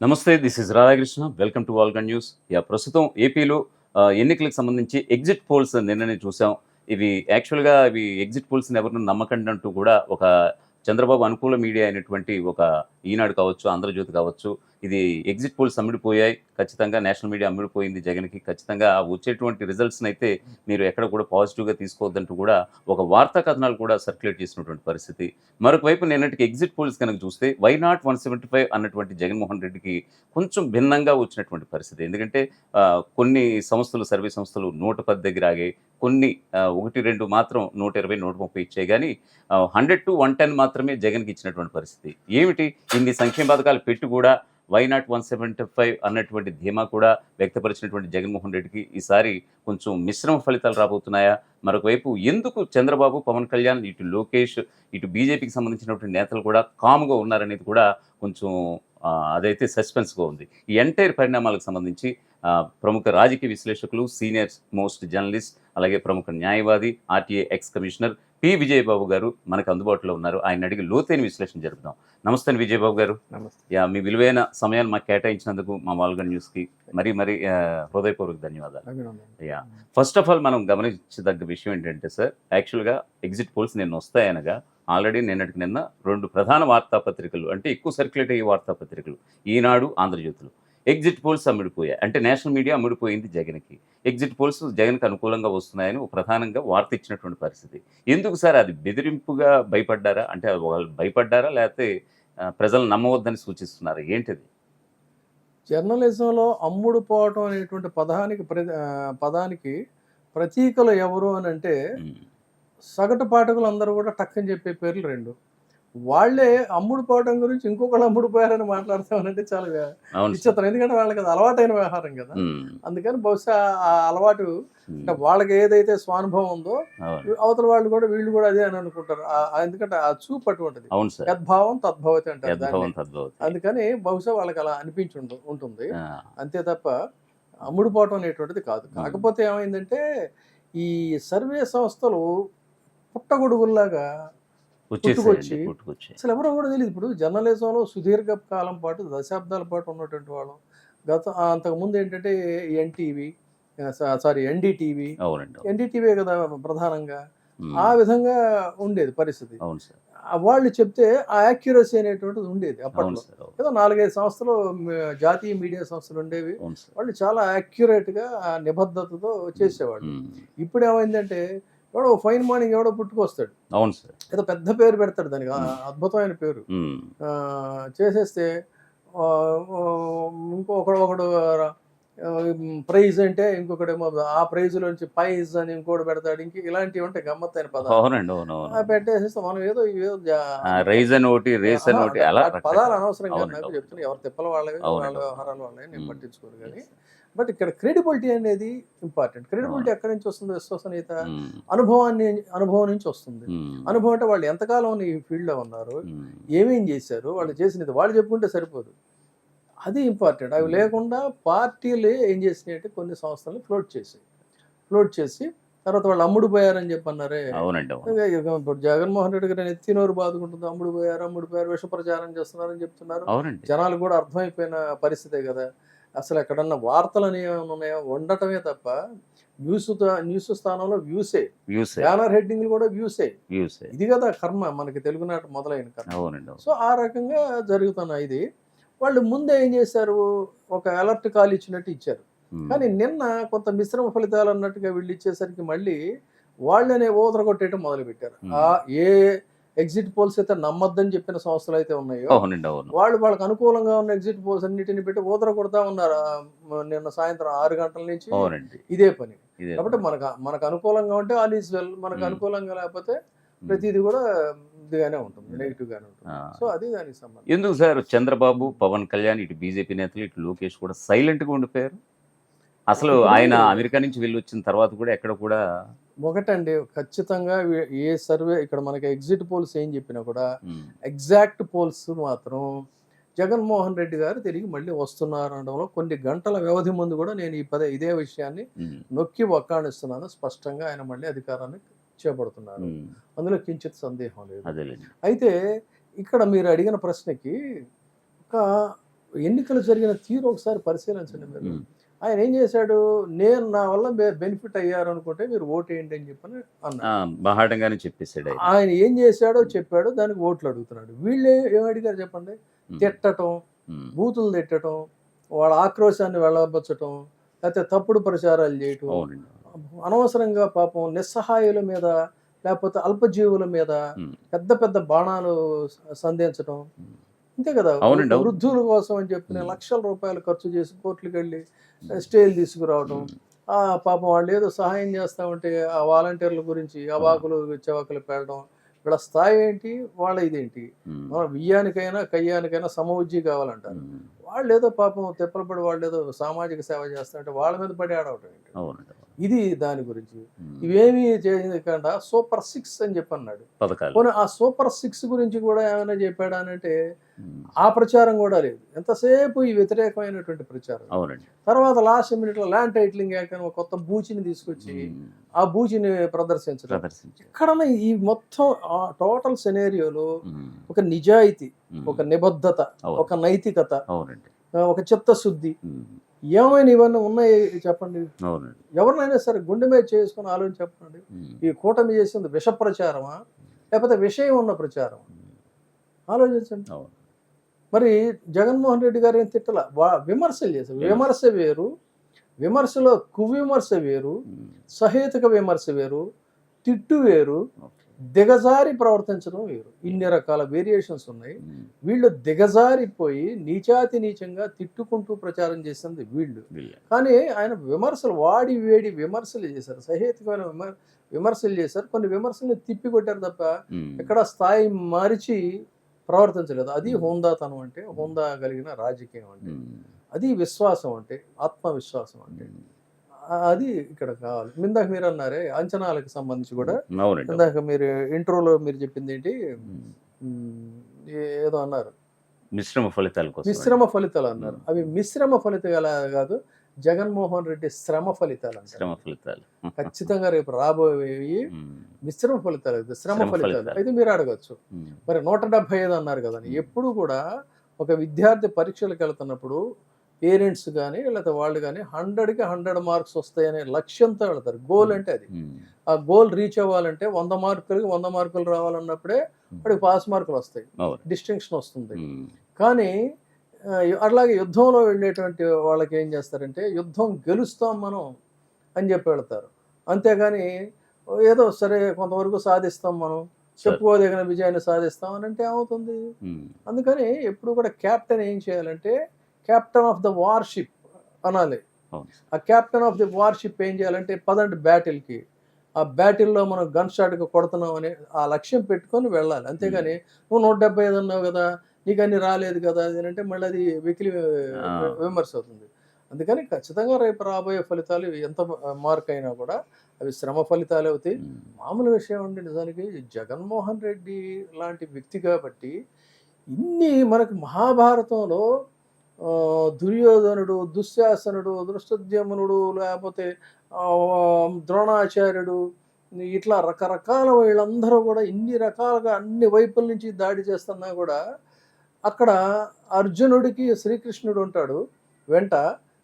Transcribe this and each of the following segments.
నమస్తే this is Radhakrishna. Welcome to వాల్గన్ news యా ప్రస్తుతం ఏపీలో ఎన్నికలకు సంబంధించి ఎగ్జిట్ పోల్స్ నిన్ననే చూసాం ఇవి యాక్చువల్గా ఇవి ఎగ్జిట్ పోల్స్ని ఎవరిని నమ్మకండి అంటూ కూడా ఒక చంద్రబాబు అనుకూల మీడియా అయినటువంటి ఒక ఈనాడు కావచ్చు ఆంధ్రజ్యోతి కావచ్చు ఇది ఎగ్జిట్ పోల్స్ అమ్మిడిపోయాయి ఖచ్చితంగా నేషనల్ మీడియా అమ్మిడిపోయింది జగన్కి. ఖచ్చితంగా వచ్చేటువంటి రిజల్ట్స్ని అయితే మీరు ఎక్కడ కూడా పాజిటివ్గా తీసుకోవద్దంటూ కూడా ఒక వార్తా కథనాలు కూడా సర్క్యులేట్ చేసినటువంటి పరిస్థితి. మరొక వైపు నిన్నటికి ఎగ్జిట్ పోల్స్ కనుక చూస్తే why not one seventy five అన్నటువంటి జగన్మోహన్ రెడ్డికి కొంచెం భిన్నంగా వచ్చినటువంటి పరిస్థితి. ఎందుకంటే కొన్ని సంస్థలు సర్వే సంస్థలు నూట పది దగ్గర ఆగాయి. కొన్ని ఒకటి రెండు మాత్రం నూట ఇరవై నూట ముప్పై ఇచ్చాయి. కానీ హండ్రెడ్ టు వన్ టెన్ మాత్రమే జగన్కి ఇచ్చినటువంటి పరిస్థితి. ఏమిటి? ఇన్ని సంక్షేమ పథకాలు పెట్టి కూడా why not one seventy five అన్నటువంటి ధీమా కూడా వ్యక్తపరిచినటువంటి జగన్మోహన్ రెడ్డికి ఈసారి కొంచెం మిశ్రమ ఫలితాలు రాబోతున్నాయా? మరొక వైపు ఎందుకు చంద్రబాబు పవన్ కళ్యాణ్ ఇటు లోకేష్ ఇటు బీజేపీకి సంబంధించినటువంటి నేతలు కూడా కామ్గా ఉన్నారనేది కూడా కొంచెం అదైతే సస్పెన్స్గా ఉంది. ఈ ఎంటైర్ పరిణామాలకు సంబంధించి ప్రముఖ రాజకీయ విశ్లేషకులు సీనియర్ మోస్ట్ జర్నలిస్ట్ అలాగే ప్రముఖ న్యాయవాది RTA ex commissioner P. Vijayababu garu మనకు అందుబాటులో ఉన్నారు. ఆయన అడిగి లోతైన విశ్లేషణ జరుపుదాం. నమస్తే అండి విజయబాబు గారు. యా మీ విలువైన సమయాన్ని మాకు కేటాయించినందుకు మా వాల్గన్ న్యూస్కి మరీ మరీ హృదయపూర్వక ధన్యవాదాలు. యా ఫస్ట్ ఆఫ్ ఆల్ మనం గమనించదగ్గ విషయం ఏంటంటే సార్ యాక్చువల్గా ఎగ్జిట్ పోల్స్ నిన్న వస్తాయనగా ఆల్రెడీ నిన్నటికి నిన్న రెండు ప్రధాన వార్తాపత్రికలు అంటే ఎక్కువ సర్క్యులేట్ అయ్యే వార్తాపత్రికలు ఈనాడు ఆంధ్రజ్యోతులు. Exit polls అమ్ముడిపోయాయి. అంటే నేషనల్ మీడియా అమ్ముడిపోయింది జగన్కి. ఎగ్జిట్ పోల్స్ జగన్కి అనుకూలంగా వస్తున్నాయని ఒక ప్రధానంగా వార్త ఇచ్చినటువంటి పరిస్థితి. ఎందుకు సార్ అది బెదిరింపుగా భయపడ్డారా? అంటే వాళ్ళు భయపడ్డారా? లేకపోతే ప్రజలు నమ్మవద్దని సూచిస్తున్నారా? ఏంటిది? జర్నలిజంలో అమ్ముడు పోవటం అనేటువంటి పదానికి పదానికి ప్రతీకలు ఎవరు అని అంటే సగటు పాఠకులు అందరూ కూడా టక్కని చెప్పే పేర్లు రెండు. వాళ్ళే అమ్ముడు పోవటం గురించి ఇంకొకళ్ళు అమ్ముడు పోయారని మాట్లాడతామనంటే చాలా. విచిత్రం. ఎందుకంటే వాళ్ళకి అది అలవాటైన వ్యవహారం కదా. అందుకని బహుశా ఆ అలవాటు అంటే వాళ్ళకి ఏదైతే స్వానుభవం ఉందో అవతల వాళ్ళు కూడా వీళ్ళు కూడా అదే అని అనుకుంటారు. ఎందుకంటే ఆ చూపు అటువంటిది యద్భావం తద్భవతి అంటారు అందుకని బహుశా వాళ్ళకి అలా అనిపించి ఉంటు- ఉంటుంది. అంతే తప్ప అమ్ముడుపోవటం అనేటువంటిది కాదు. కాకపోతే ఏమైందంటే ఈ సర్వే సంస్థలు పుట్టగొడుగుల్లాగా పుట్టుకొచ్చి. అసలు ఎవరో కూడా తెలియదు. ఇప్పుడు జర్నలిజంలో సుదీర్ఘ కాలం పాటు దశాబ్దాల పాటు ఉన్నటువంటి వాళ్ళం. గత అంతకుముందు ఏంటంటే ఎన్టీవీ సారీ ఎన్డీటీవీ. ఎన్డీటీవీ కదా ప్రధానంగా. ఆ విధంగా ఉండేది పరిస్థితి. వాళ్ళు చెప్తే ఆ యాక్యురసీ అనేటువంటిది ఉండేది అప్పట్లో. ఏదో నాలుగైదు సంస్థలు జాతీయ మీడియా సంస్థలు ఉండేవి. వాళ్ళు చాలా యాక్యురేట్గా నిబద్ధతతో చేసేవాళ్ళు. ఇప్పుడు ఏమైందంటే ఎవడో ఫైన్ మార్నింగ్ ఎవడో పుట్టుకొస్తాడు. అవును సార్. ఏదో పెద్ద పేరు పెడతాడు దానికి అద్భుతమైన పేరు. చేసేస్తే ఇంకొకడు ఒకడు ప్రైజ్ అంటే ఇంకొకడేమో ఆ ప్రైజ్లోంచి పైజ్ అని ఇంకోటి పెడతాడు. ఇంక ఇలాంటివి ఉంటాయి పదాలు. అవునండి అవును అవును ఆ పెట్టేసేస్తే మనం ఏదో రైజ్ అని ఒకటి రేస్ అని ఒకటి అలా పదాలు అనవసరం కాదు అవునండి, నాకు ఎవరు తిప్పల వాళ్ళవి వాళ్ళ. వ్యవహారాలు వాళ్ళవి నేను ఉమ్. పట్టించుకోను కానీ. బట్ ఇక్కడ క్రెడిబిలిటీ అనేది ఇంపార్టెంట్. క్రెడిబిలిటీ ఎక్కడి నుంచి వస్తుంది? విశ్వసనీయత అనుభవాన్ని అనుభవం నుంచి వస్తుంది. అనుభవం అంటే వాళ్ళు ఎంతకాలం ఈ ఫీల్డ్లో ఉన్నారు? ఏమేం చేశారు? వాళ్ళు చేసినది వాళ్ళు చెప్పుకుంటే సరిపోదు. అది ఇంపార్టెంట్. అవి. లేకుండా పార్టీలే ఏం చేసినాయి అంటే కొన్ని సంస్థలను ఫ్లోట్ చేసాయి. ఫ్లోట్ చేసి తర్వాత వాళ్ళు అమ్ముడు పోయారని చెప్పి అన్నారే అవునండి అవును. ఇక- ఇక ఇప్పుడు జగన్మోహన్ రెడ్డి గారు ఎత్తినోరు బాదుకుంటుంది అమ్ముడు పోయారు అమ్ముడు పోయారు విష ప్రచారం చేస్తున్నారని చెప్తున్నారు. జనాలు కూడా అర్థమైపోయిన పరిస్థితే కదా. అసలు ఎక్కడన్నా వార్తలు అనేవి ఉన్నాయా? ఉండటమే తప్ప న్యూస్ న్యూస్ స్థానంలో వ్యూసే వ్యూస్ బ్యానర్ హెడ్డింగ్లు కూడా వ్యూసే వ్యూస్ ఇది కదా కర్మ మనకి తెలుగునాట మొదలైన కర్మ. అవునండి సో ఆ రకంగా జరుగుతున్న ఇది. వాళ్ళు ముందే ఏం చేశారు? ఒక అలర్ట్ కాల్ ఇచ్చినట్టు ఇచ్చారు. ఉమ్, కానీ నిన్న కొంత మిశ్రమ ఫలితాలు అన్నట్టుగా వీళ్ళు ఇచ్చేసరికి మళ్ళీ వాళ్ళనే ఊదర కొట్టేయటం మొదలుపెట్టారు. Hmm. ఆ ఏ ఎగ్జిట్ పోల్స్ అయితే నమ్మద్దని చెప్పిన సంస్థలు అయితే ఉన్నాయో అవునండి అవును. వాళ్ళు వాళ్ళకి అనుకూలంగా ఉన్న ఎగ్జిట్ పోల్స్ అన్నిటిని పెట్టి ఊదర కొడతా ఉన్నారు నిన్న సాయంత్రం ఆరు గంటల నుంచి అవునండి. ఇదే పని. కాబట్టి మనకు మనకు అనుకూలంగా ఉంటే ఆల్ ఈజ్ వెల్ మనకు. అనుకూలంగా లేకపోతే ప్రతిదీ కూడా ఇదిగానే ఉంటుంది Hmm. నెగిటివ్ గానే ఉంటుంది. సో అది దానికి సంబంధం ఎందుకు సార్? చంద్రబాబు పవన్ కళ్యాణ్ ఇటు బీజేపీ నేతలు ఇటు లోకేష్ కూడా సైలెంట్గా ఉండిపోయారు. అసలు ఆయన అమెరికా నుంచి వెళ్ళి వచ్చిన తర్వాత కూడా ఎక్కడ కూడా ఒకటండి ఖచ్చితంగా ఏ సర్వే ఇక్కడ మనకి ఎగ్జిట్ పోల్స్ ఏం చెప్పినా కూడా ఎగ్జాక్ట్ పోల్స్ మాత్రం జగన్మోహన్ రెడ్డి గారు తిరిగి మళ్ళీ వస్తున్నారు అనడంలో కొన్ని గంటల వ్యవధి ముందు కూడా నేను ఈ పదే ఇదే విషయాన్ని నొక్కి వక్కాణిస్తున్నాను. స్పష్టంగా ఆయన మళ్ళీ అధికారాన్ని చేపడుతున్నారు. అందులో కించిత్ సందేహం లేదు. అయితే ఇక్కడ మీరు అడిగిన ప్రశ్నకి ఒక ఎన్నికలు జరిగిన తీరు ఒకసారి పరిశీలించండి మీరు. ఆయన ఏం చేశాడు? నేను నా వల్ల బెనిఫిట్ అయ్యారు అనుకుంటే మీరు ఓటు వేయండి అని చెప్పని బాహాటంగానే చెప్పేశాడు ఆయన. ఏం చేశాడో చెప్పాడు దానికి ఓట్లు అడుగుతున్నాడు. వీళ్ళు ఏం అడిగారు చెప్పండి? ఉమ్, బూతులు తిట్టడం వాళ్ళ ఆక్రోశాన్ని వెళ్ళబచ్చటం లేకపోతే తప్పుడు ప్రచారాలు చేయటం. అనవసరంగా పాపం నిస్సహాయుల మీద లేకపోతే అల్పజీవుల మీద పెద్ద పెద్ద బాణాలు సంధించటం. అంతే కదా. అవునండి. వృద్ధుల కోసం అని చెప్పి. లక్షల రూపాయలు ఖర్చు చేసి కోర్టులకు వెళ్ళి స్టేలు తీసుకురావడం పాపం వాళ్ళు ఏదో సహాయం చేస్తామంటే ఆ వాలంటీర్ల గురించి అవాకులు చెవాకులు పెట్టడం వీళ్ళ స్థాయి ఏంటి వాళ్ళ ఇదేంటి? మన బియ్యానికైనా కయ్యానికైనా సమవుజ్జి కావాలంటారు. వాళ్ళు ఏదో పాపం తెప్పలు పడి వాళ్ళు ఏదో సామాజిక సేవ చేస్తారంటే వాళ్ళ మీద పడి ఆడవటం ఏంటి. ఇది దాని గురించి. ఇవేమీ చేయకుండా సూపర్ సిక్స్ అని చెప్పి అన్నాడు పోనీ ఆ సూపర్ సిక్స్ గురించి కూడా ఏమైనా చెప్పాడా అంటే ఆ ప్రచారం కూడా లేదు. ఎంతసేపు ఈ వ్యతిరేకమైనటువంటి ప్రచారం. తర్వాత లాస్ట్ మినిట్లో ల్యాండ్ టైటిలింగ్ యాక్ట్ అని ఒక కొత్త బూచిని తీసుకొచ్చి ఆ బూచిని ప్రదర్శించడం. ఇక్కడ ఈ మొత్తం ఆ టోటల్ సెనేరియోలో ఒక నిజాయితీ ఒక నిబద్ధత. ఒక నైతికత ఒక చిత్తశుద్ధి. ఏమైనా ఇవన్నీ ఉన్నాయి చెప్పండి? ఎవరినైనా సరే గుండె మీద చేసుకుని ఆలోచన చెప్పండి. ఈ కూటమి చేసింది విష ప్రచారమా? లేకపోతే విషయం ఉన్న ప్రచారం ఆలోచించండి. మరి జగన్మోహన్ రెడ్డి గారు ఏం తిట్టల? వా విమర్శలు చేశారు. విమర్శ. వేరు. విమర్శలో కువిమర్శ వేరు. సహేతుక విమర్శ వేరు. తిట్టు వేరు. దిగజారి ప్రవర్తించడం వేరు. ఇన్ని రకాల వేరియేషన్స్ ఉన్నాయి. ఉమ్, వీళ్ళు దిగజారిపోయి నీచాతి నీచంగా తిట్టుకుంటూ ప్రచారం చేసింది వీళ్ళు. కానీ ఆయన విమర్శలు వాడి వేడి విమర్శలు చేశారు. సహేతుకమైన విమర్ విమర్శలు చేశారు. కొన్ని విమర్శలు తిప్పి కొట్టారు తప్ప ఉమ్, ఎక్కడ స్థాయి మరిచి ప్రవర్తించలేదు. అది హోందాతనం అంటే హోందా కలిగిన రాజకీయం అంటే. అది విశ్వాసం అంటే ఆత్మవిశ్వాసం అంటే. అది ఇక్కడ కావాలి. ఇందాక మీరు అన్నారే అంచనాలకు సంబంధించి కూడా. ఇందాక మీరు ఇంట్రోలో మీరు చెప్పింది ఏంటి? ఏదో అన్నారు. మిశ్రమ ఫలితాల కోసం మిశ్రమ ఫలితాలు అన్నారు. అవి మిశ్రమ ఫలితాలు కాదు జగన్మోహన్ రెడ్డి శ్రమ ఫలితాలు శ్రమ ఫలితాలు. ఖచ్చితంగా రేపు రాబోయేవి మిశ్రమ ఫలితాలు శ్రమ ఫలితాలు. అయితే మీరు అడగచ్చు. మరి నూట డెబ్బై ఐదు అన్నారు కదా. ఎప్పుడు కూడా ఒక విద్యార్థి పరీక్షలకు వెళ్తున్నప్పుడు పేరెంట్స్ కానీ లేకపోతే వాళ్ళు కానీ హండ్రెడ్కి హండ్రెడ్ మార్క్స్ వస్తాయనే లక్ష్యంతో వెళ్తారు గోల్ అంటే అది. ఆ గోల్ రీచ్ అవ్వాలంటే వంద మార్కులకి వంద మార్కులు రావాలన్నప్పుడే వాడికి పాస్ మార్కులు వస్తాయి. డిస్టింక్షన్ వస్తుంది. కానీ అట్లాగే యుద్ధంలో వెళ్ళేటువంటి వాళ్ళకి ఏం చేస్తారంటే యుద్ధం గెలుస్తాం మనం అని చెప్పి వెళ్తారు. అంతేగాని ఏదో సరే కొంతవరకు సాధిస్తాం మనం. చెప్పుకోదగిన విజయాన్ని సాధిస్తాం అని అంటే ఏమవుతుంది? అందుకని ఎప్పుడు కూడా క్యాప్టెన్ ఏం చేయాలంటే క్యాప్టెన్ ఆఫ్ ద వార్షిప్ అనాలి. ఆ క్యాప్టెన్ ఆఫ్ ది వార్షిప్ ఏం చేయాలంటే పదండి బ్యాటిల్కి ఆ బ్యాటిల్లో మనం గన్ షాట్గా కొడుతున్నాం అని ఆ లక్ష్యం పెట్టుకొని వెళ్ళాలి. అంతేగాని నువ్వు నూట డెబ్బై ఐదు అన్నావు కదా నీకు అన్ని రాలేదు కదా అంటే మళ్ళీ అది వెకిలి. విమర్శ అవుతుంది. అందుకని ఖచ్చితంగా రేపు రాబోయే ఫలితాలు ఎంత మార్క్ అయినా కూడా అవి శ్రమ ఫలితాలు అవుతాయి. మామూలు విషయం అండి నిజానికి జగన్మోహన్ రెడ్డి లాంటి వ్యక్తి కాబట్టి ఇన్ని మనకు మహాభారతంలో దుర్యోధనుడు దుశ్శాసనుడు దృష్టద్యమునుడు లేకపోతే ద్రోణాచార్యుడు ఇట్లా రకరకాల వీళ్ళందరూ కూడా ఇన్ని రకాలుగా అన్ని వైపుల నుంచి దాడి చేస్తున్నా కూడా అక్కడ అర్జునుడికి శ్రీకృష్ణుడు ఉంటాడు వెంట.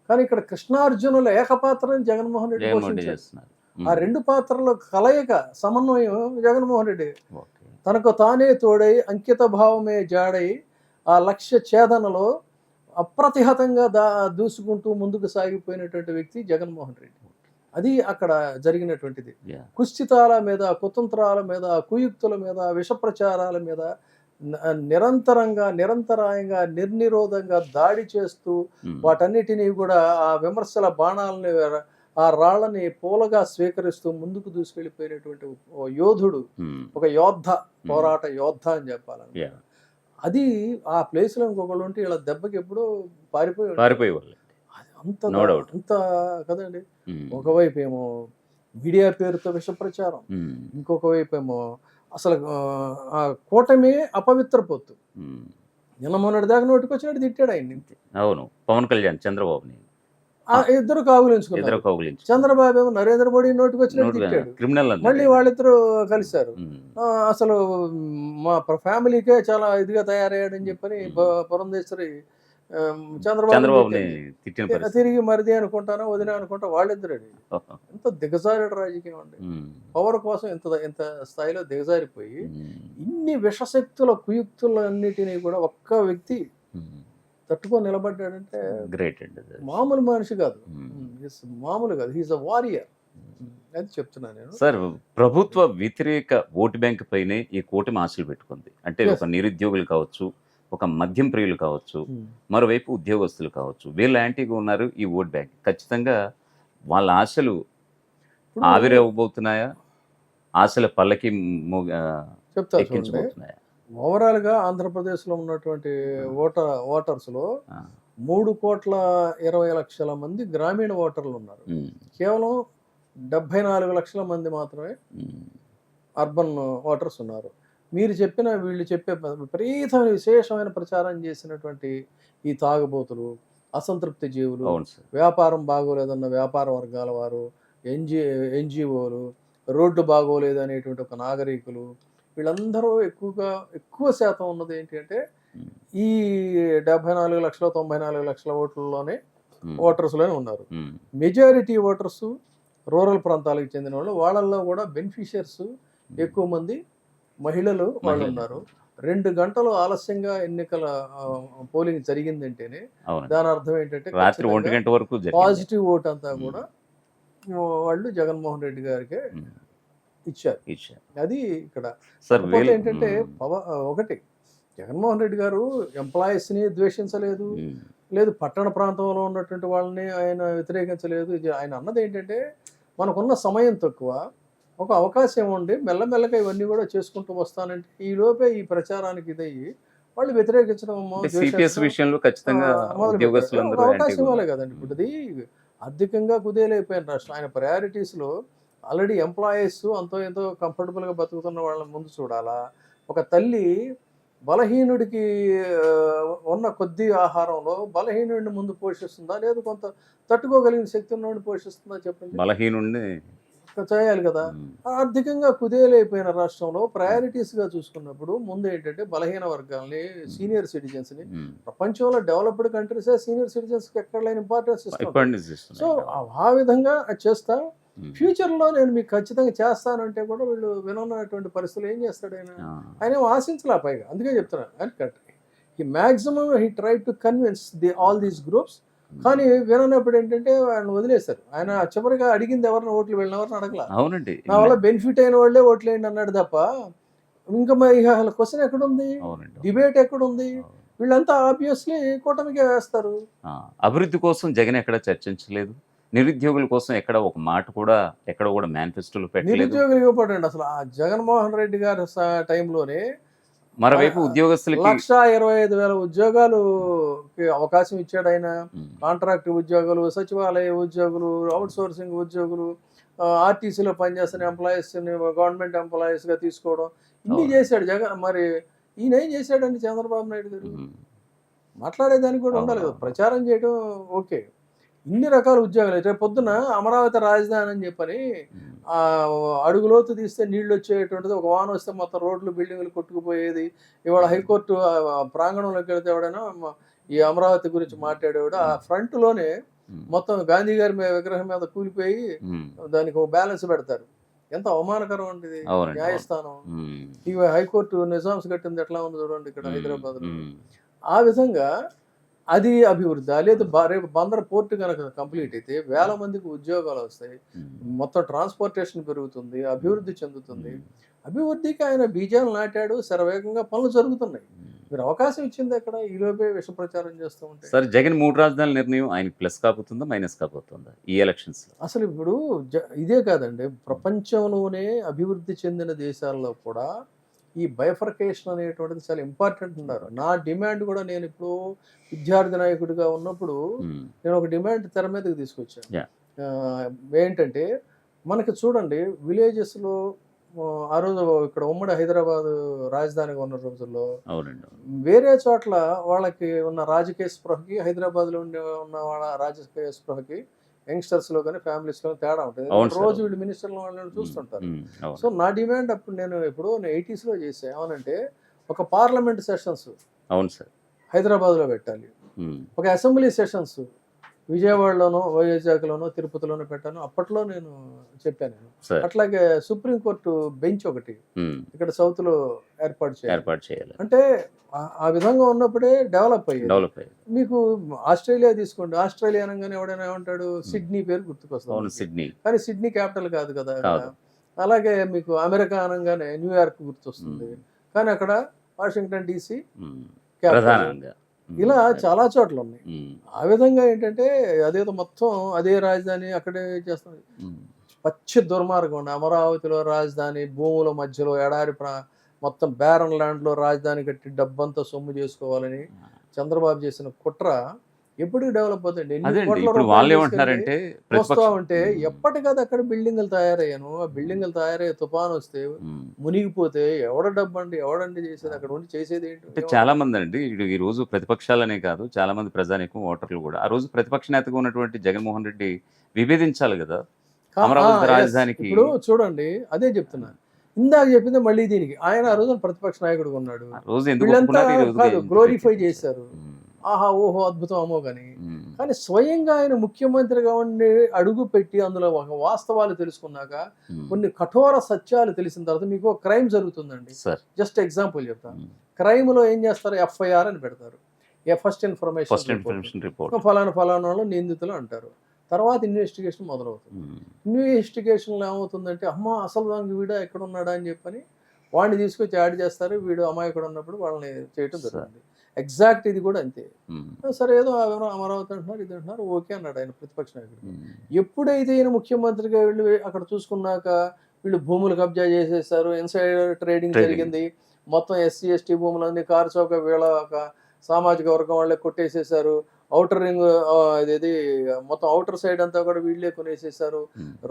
కానీ ఇక్కడ కృష్ణార్జునుల ఏకపాత్రని జగన్మోహన్ రెడ్డి జగన్మోహన్ రెడ్డి పోషించాడు. చేస్తున్నారు. ఆ రెండు పాత్రల కలయిక సమన్వయం జగన్మోహన్ రెడ్డి. తనకు తానే తోడై అంకిత భావమే జాడై ఆ లక్ష్య ఛేదనలో అప్రతిహతంగా దా దూసుకుంటూ ముందుకు సాగిపోయినటువంటి వ్యక్తి జగన్మోహన్ రెడ్డి. అది అక్కడ జరిగినటువంటిది. యా కుస్థితాల మీద కుతంత్రాల మీద కుయుక్తుల మీద విష ప్రచారాల మీద నిరంతరంగా నిరంతరాయంగా నిర్నిరోధంగా దాడి చేస్తూ ఉమ్, వాటన్నిటినీ కూడా ఆ విమర్శల బాణాలని ఆ రాళ్ళని పూలగా స్వీకరిస్తూ ముందుకు దూసుకెళ్ళిపోయినటువంటి యోధుడు. ఉమ్, ఒక యోద్ధ పోరాట యోద్ధ అని చెప్పాలని అది ఆ ప్లేస్లో ఇంకొకళ్ళు ఉంటే ఇలా దెబ్బకి ఎప్పుడో పారిపోయి. పారిపోయే వాళ్ళు అంత. అంత కదండి. ఉమ్, ఒకవైపు ఏమో మీడియా పేరుతో విష ప్రచారం ఉమ్, ఇంకొక వైపు ఏమో అసలు ఆ, కూటమి అపవిత్ర పొత్తు. ఉమ్. నిన్న మొన్నటి దాకా నోటికి వచ్చినట్టు తిట్టాడు ఆయన్ని. అవును. పవన్ కళ్యాణ్ చంద్రబాబుని. ఇద్దరు కాగులించుకున్నారు కౌగులించి చంద్రబాబు ఏమో నరేంద్ర మోడీ నోటికి వచ్చినట్టు తిట్టాడు క్రిమినల్ మళ్ళీ వాళ్ళిద్దరూ కలిశారు. అసలు మా ఫ్యామిలీకే చాలా ఇదిగా తయారయ్యాడని చెప్పని పురంధేశ్వరి చంద్రబాబు తిరిగి మరిది అనుకుంటానో వదిన అనుకుంటా వాళ్ళిద్దరు ఎంత దిగజారుడు రాజకీయం అండి. పవర్ కోసం ఇంత ఇంత స్థాయిలో దిగజారిపోయి ఇన్ని విషశక్తుల కుయుక్తులన్నిటినీ కూడా ఒక్క వ్యక్తి. తట్టుకొని నిలబడ్డాడంటే గ్రేట్ అండి. మామూలు మనిషి కాదు. ఉమ్. He's మామూలు కాదు. హీస్ అ వారియర్ అది చెప్తున్నాను నేను. సార్ ప్రభుత్వ వ్యతిరేక ఓటు బ్యాంక్ పైనే ఈ కూటమి ఆశలు పెట్టుకుంది. అంటే. ఒక నిరుద్యోగులు కావచ్చు ఒక మద్యం ప్రియులు కావచ్చు Hmm. మరోవైపు ఉద్యోగస్తులు కావచ్చు వీళ్ళు యాంటీగా ఉన్నారు ఈ ఓట్ బ్యాంక్. ఖచ్చితంగా వాళ్ళ ఆశలు ఇప్పుడు ఆవిరవబోతున్నాయా ఆశల పల్లకి చెప్తా చూడండి ఎక్కించబోతున్నాయా ఓవరాల్గా ఆంధ్రప్రదేశ్లో ఉన్నటువంటి ఓటర్ ఓటర్స్లో ఆ, మూడు కోట్ల ఇరవై లక్షల మంది గ్రామీణ ఓటర్లు ఉన్నారు. కేవలం డెబ్బై నాలుగు లక్షల మంది మాత్రమే అర్బన్ ఓటర్స్ ఉన్నారు. మీరు చెప్పిన వీళ్ళు చెప్పే విపరీతమైన విశేషమైన ప్రచారం చేసినటువంటి ఈ తాగుబోతులు అసంతృప్తి జీవులు వ్యాపారం బాగోలేదన్న వ్యాపార వర్గాల వారు ఎన్జి ఎన్జిఓలు రోడ్డు బాగోలేదు అనేటువంటి ఒక నాగరికులు వీళ్ళందరూ ఎక్కువగా ఎక్కువ శాతం ఉన్నది ఏంటి అంటే ఉమ్, ఈ డెబ్బై నాలుగు లక్షల తొంభై నాలుగు లక్షల ఓట్లలోనే ఓటర్స్లోనే ఉన్నారు. మెజారిటీ ఓటర్స్ రూరల్ ప్రాంతాలకు చెందిన వాళ్ళు వాళ్ళల్లో కూడా బెనిఫిషియర్స్ ఎక్కువ మంది మహిళలు వాళ్ళు. ఉన్నారు. రెండు గంటలు ఆలస్యంగా ఎన్నికల పోలింగ్ జరిగిందంటేనే దాని అర్థం ఏంటంటే పాజిటివ్ ఓట్ అంతా. కూడా వాళ్ళు జగన్మోహన్ రెడ్డి గారికి ఇచ్చారు. ఇచ్చారు. అది ఇక్కడ. సార్ ఏంటంటే ఒకటి జగన్మోహన్ రెడ్డి గారు ఎంప్లాయీస్ని ద్వేషించలేదు లేదు పట్టణ ప్రాంతంలో ఉన్నటువంటి వాళ్ళని ఆయన వ్యతిరేకించలేదు. ఆయన అన్నది ఏంటంటే మనకున్న సమయం తక్కువ ఒక అవకాశం ఉండి మెల్లమెల్లగా ఇవన్నీ కూడా చేసుకుంటూ వస్తానంటే ఈ లోపే ఈ ప్రచారానికి ఇదయ్యి వాళ్ళు వ్యతిరేకించడం విషయంలో ఖచ్చితంగా అవకాశం ఇవ్వాలి. కదండి. ఇప్పుడు ఆర్థికంగా కుదేలైపోయిన రాష్ట్రం. ఆయన priorities లో ఆల్రెడీ ఎంప్లాయీస్ అంతో ఎంతో comfortable గా బతుకుతున్న వాళ్ళని ముందు చూడాలా? ఒక తల్లి బలహీనుడికి ఉన్న కొద్ది ఆహారంలో బలహీనుడిని ముందు పోషిస్తుందా? లేదు కొంత తట్టుకోగలిగిన శక్తి ఉన్నవాడిని పోషిస్తుందా చెప్పండి? బలహీనుడిని చేయాలి కదా. ఆర్థికంగా కుదేలైపోయిన రాష్ట్రంలో priorities గా చూసుకున్నప్పుడు ముందు ఏంటంటే బలహీన వర్గాల్ని సీనియర్ సిటిజన్స్ని ప్రపంచంలో డెవలప్డ్ కంట్రీసే సీనియర్ సిటిజన్స్కి ఎక్కడ లేని ఇంపార్టెన్స్ ఇస్తాం సో. ఆ- విధంగా అది చేస్తా ఫ్యూచర్లో నేను మీకు ఖచ్చితంగా చేస్తానంటే కూడా వీళ్ళు వినన్నటువంటి పరిస్థితులు ఏం చేస్తాడు ఆయన? ఆయన ఆశించలే పైగా? అందుకే చెప్తున్నాను ఆయన కట్ ఈ maximum he try to convince the all these groups కానీ విననప్పుడు ఏంటంటే ఆయన వదిలేశారు. ఆయన చివరిగా అడిగింది ఎవరిని? ఓట్లు వెళ్ళిన ఎవరిని అడగల? అవునండి. నా వల్ల బెనిఫిట్ అయిన వాళ్ళే ఓట్లు వేయండి అన్నాడు తప్ప ఇంకా మరి అసలు క్వశ్చన్ ఎక్కడుంది? డిబేట్ ఎక్కడుంది. వీళ్ళంతా ఆబ్వియస్లీ కూటమికే వేస్తారు. అభివృద్ధి కోసం జగన్ ఎక్కడ చర్చించలేదు. నిరుద్యోగుల కోసం ఎక్కడ ఒక మాట కూడా ఎక్కడ కూడా మేనిఫెస్టోలో పెట్టలేదు. నిరుద్యోగులు ఇవ్వబడండి అసలు ఆ జగన్మోహన్ రెడ్డి గారి టైంలోనే మరోవైపు ఉద్యోగస్తులకి లక్ష ఇరవై ఐదు వేల ఉద్యోగాలు అవకాశం ఇచ్చాడు ఆయన. కాంట్రాక్ట్ ఉద్యోగులు సచివాలయ ఉద్యోగులు అవుట్ సోర్సింగ్ ఉద్యోగులు ఆర్టీసీలో పనిచేస్తున్న ఎంప్లాయీస్ గవర్నమెంట్ ఎంప్లాయీస్గా తీసుకోవడం ఇన్ని. చేశాడు జగన్ మరి ఈయన ఏం చేశాడండి చంద్రబాబు నాయుడు గారు? మాట్లాడేదానికి కూడా ఉండాలి కదా. ప్రచారం చేయడం ఓకే. ఇన్ని రకాల ఉద్యోగాలు రేపు పొద్దున అమరావతి రాజధాని అని చెప్పని అడుగులోతు తీస్తే నీళ్ళు వచ్చేటువంటిది ఒక వాన వస్తే మొత్తం రోడ్లు బిల్డింగ్లు కొట్టుకుపోయేది. ఇవాళ హైకోర్టు ప్రాంగణంలోకి వెళ్తే ఎవడైనా ఈ అమరావతి గురించి మాట్లాడేవాడు ఆ ఫ్రంట్లోనే ఉమ్, మొత్తం గాంధీ గారి మీద విగ్రహం మీద కూలిపోయి దానికి ఒక బ్యాలెన్స్ పెడతారు. ఎంత అవమానకరం అండి న్యాయస్థానం. ఇవి హైకోర్టు నిజామ్స్ కట్టింది ఎట్లా ఉంది చూడండి ఇక్కడ హైదరాబాద్లో ఆ విధంగా అది అభివృద్ధి. లేదు రేపు బందర్ పోర్టు కనుక కంప్లీట్ అయితే వేల మందికి ఉద్యోగాలు వస్తాయి. మొత్తం ట్రాన్స్పోర్టేషన్ పెరుగుతుంది అభివృద్ధి చెందుతుంది. అభివృద్ధికి ఆయన బీజాలు నాటాడు శరవేగంగా పనులు జరుగుతున్నాయి. మీరు అవకాశం ఇచ్చింది అక్కడ ఈ లోపే విష ప్రచారం చేస్తూ ఉంటే. సార్ జగన్ మూడు రాజధానుల నిర్ణయం ఆయనకి ప్లస్ కాకపోతుందా మైనస్ కాకపోతుందా ఈ ఎలక్షన్స్ అసలు ఇప్పుడు జ- ఇదే కాదండి. ప్రపంచంలోనే అభివృద్ధి చెందిన దేశాల్లో కూడా ఈ బైఫర్కేషన్ అనేటువంటిది చాలా ఇంపార్టెంట్ ఉన్నారు నా డిమాండ్ కూడా నేను ఇప్పుడు విద్యార్థి నాయకుడిగా ఉన్నప్పుడు నేను ఒక డిమాండ్ తెర మీదకి తీసుకొచ్చాను. ఏంటంటే మనకి చూడండి విలేజెస్లో ఆ రోజు ఇక్కడ ఉమ్మడి హైదరాబాద్ రాజధానిగా ఉన్న రోజుల్లో వేరే చోట్ల వాళ్ళకి ఉన్న రాజకీయ స్పృహకి హైదరాబాద్లో ఉండే ఉన్న వాళ్ళ రాజకీయ స్పృహకి యంగ్స్టర్స్లో కానీ ఫ్యామిలీస్లో తేడా ఉంటుంది. రోజు వీళ్ళు మినిస్టర్లు వాళ్ళని చూస్తుంటారు. సో నా డిమాండ్ అప్పుడు నేను ఎప్పుడో ఎయిటీస్లో చేసా. ఏమనంటే ఒక పార్లమెంట్ సెషన్స్ అవును సార్. హైదరాబాద్లో పెట్టాలి. ఒక అసెంబ్లీ సెషన్స్ విజయవాడలోనో వైజాగ్లోనో తిరుపతిలోనో పెట్టాను. అప్పట్లో నేను చెప్పాను. అట్లాగే సుప్రీంకోర్టు బెంచ్ ఒకటి ఇక్కడ ఏర్పాటు చేయాలి. ఏర్పాటు చేయాలి. అంటే ఆ- విధంగా ఉన్నప్పుడే డెవలప్ అయ్యింది. డెవలప్ అయ్యింది. మీకు ఆస్ట్రేలియా తీసుకోండి. ఆస్ట్రేలియా అనగానే ఎవడైనా ఏమంటాడు? సిడ్నీ పేరు అవును గుర్తుకొస్తుంది సిడ్నీ. కానీ సిడ్నీ క్యాపిటల్ కాదు కదా. అలాగే మీకు అమెరికా అనగానే న్యూయార్క్ గుర్తొస్తుంది. కానీ అక్కడ వాషింగ్టన్ డీసీ ప్రధానంగా. ఇలా చాలా చోట్ల ఉన్నాయి ఆ విధంగా ఏంటంటే అదేదో మొత్తం అదే రాజధాని అక్కడే చేస్తుంది పచ్చి దుర్మార్గం అండి అమరావతిలో రాజధాని భూముల మధ్యలో ఎడారి ప్రా మొత్తం బ్యారన్ ల్యాండ్లో రాజధాని కట్టి డబ్బంతా సొమ్ము చేసుకోవాలని చంద్రబాబు చేసిన కుట్ర ఎప్పుడు డెవలప్ అవుతుంది అదే ఇప్పుడు వాళ్ళు ఏమంటున్నారంటే వస్తా ఉంటే ఎప్పటికది అక్కడ బిల్డింగులు తయారయ్యాను. ఆ బిల్డింగులు తయారయ్యే తుఫాన్ వస్తే. మునిగిపోతే ఎవడ డబ్బు అండి? ఎవడండి చేసేది? అక్కడ ఉండి చేసేది ఏంటి? అంటే చాలా మంది అండి ఈ రోజు ప్రతిపక్షాలనే కాదు చాలా మంది ప్రజానికం ఓటర్లు కూడా. ఆ రోజు ప్రతిపక్ష నేతగా ఉన్నటువంటి జగన్మోహన్ రెడ్డి విభేదించాలి కదా? అమరావతి. రాజధానికి- ఇప్పుడు చూడండి అదే చెప్తున్నా. ఇందాక చెప్పింది మళ్ళీ దీనికి. ఆయన ఆ రోజున ప్రతిపక్ష నాయకుడు ఉన్నాడు. రోజు రోజు కాదు గ్లోరిఫై? చేశారు. ఆహా ఓహో అద్భుతం అమ్మో కానీ కానీ స్వయంగా ఆయన ముఖ్యమంత్రిగా ఉండి అడుగు పెట్టి అందులో ఒక వాస్తవాలు తెలుసుకున్నాక. కొన్ని కఠోర సత్యాలు తెలిసిన తర్వాత మీకు క్రైమ్ జరుగుతుందండి. జస్ట్ ఎగ్జాంపుల్ చెప్తాను. క్రైమ్లో ఏం చేస్తారు? ఎఫ్ఐఆర్ అని పెడతారు. First information report. ఫలానా ఫలానా నిందితులు అంటారు. తర్వాత ఇన్వెస్టిగేషన్ మొదలవుతుంది. ఇన్వెస్టిగేషన్లో ఏమవుతుందంటే అమ్మ అసలు దానికి వీడు ఎక్కడ ఉన్నాడా అని చెప్పని వాడిని తీసుకొచ్చి యాడ్ చేస్తారు. వీడు అమాయకుడు ఉన్నప్పుడు వాళ్ళని చేయటం జరుగుతుంది. ఎగ్జాక్ట్ ఇది కూడా అంతే సరే ఏదో అమరావతి అంటున్నారు ఇది అంటున్నారు ఓకే అన్నాడు ఆయన ప్రతిపక్ష నాయకుడు ఎప్పుడైతే ఈయన ముఖ్యమంత్రిగా వెళ్ళి అక్కడ చూసుకున్నాక వీళ్ళు భూములు కబ్జా చేసేసారు ఇన్సైడర్ ట్రేడింగ్. జరిగింది మొత్తం ఎస్సీ ఎస్టీ భూములన్నీ కారు చౌక వీళ్ళ ఒక సామాజిక వర్గం వాళ్ళే కొట్టేసేసారు అవుటర్ రింగ్ ఇది మొత్తం అవుటర్ సైడ్ అంతా కూడా వీళ్ళే కొనేసేసారు.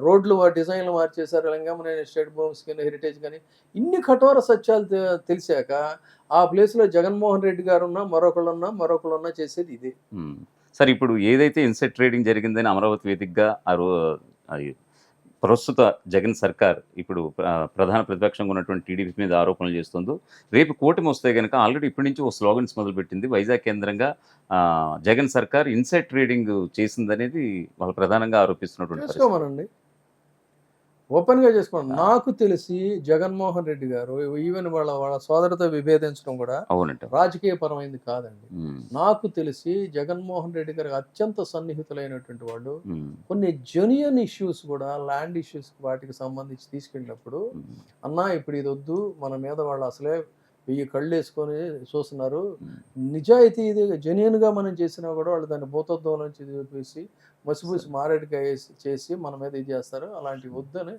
రోడ్లు డిజైన్లు మార్చేశారు లింగమనేని స్టేట్ భూమ్స్ కానీ హెరిటేజ్ కానీ ఇన్ని కఠోర సత్యాలు తెలిసాక ఆ ప్లేస్లో జగన్మోహన్ రెడ్డి గారు ఉన్నా మరొకళ్ళు ఉన్నా మరొకళ్ళు ఉన్నా చేసేది ఇది. సార్ ఇప్పుడు ఏదైతే ఇన్సెట్ ట్రేడింగ్ జరిగిందని అమరావతి వేదికగా ప్రస్తుత జగన్ సర్కార్ ఇప్పుడు ప్ర- ప్రధాన ప్రతిపక్షంగా ఉన్నటువంటి టీడీపీ మీద ఆరోపణలు చేస్తుందో రేపు కూటమి వస్తే కనుక ఆల్రెడీ ఇప్పటి నుంచి ఓ స్లోగన్స్ మొదలుపెట్టింది. వైజాగ్ కేంద్రంగా జగన్ సర్కార్ ఇన్సైడ్ ట్రేడింగ్ చేసిందనేది వాళ్ళు ప్రధానంగా ఆరోపిస్తున్నటువంటి పరిస్థితి. చేసుకోమనండి ఓపెన్గా చేసుకోండి నాకు తెలిసి జగన్మోహన్ రెడ్డి గారు ఈవెన్ వాళ్ళ వాళ్ళ సోదరితో విభేదించడం కూడా అవునంట రాజకీయ పరమైంది కాదండి. నాకు తెలిసి జగన్మోహన్ రెడ్డి గారికి అత్యంత సన్నిహితులైనటువంటి వాళ్ళు కొన్ని జెన్యున్ ఇష్యూస్ కూడా ల్యాండ్ ఇష్యూస్ వాటికి సంబంధించి తీసుకెళ్ళినప్పుడు అన్నా ఇప్పుడు ఇది వద్దు. మన మీద వాళ్ళు అసలే వెయ్యి కళ్ళు వేసుకొని చూస్తున్నారు. నిజాయితీ ఇది genuine గా మనం చేసినా కూడా వాళ్ళు దాన్ని భూతత్వం నుంచి చూపేసి మసిపూసి మారేడుకాయ చేసి మన మీద ఇది చేస్తారు. అలాంటివి వద్దని